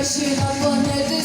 karşıdan bana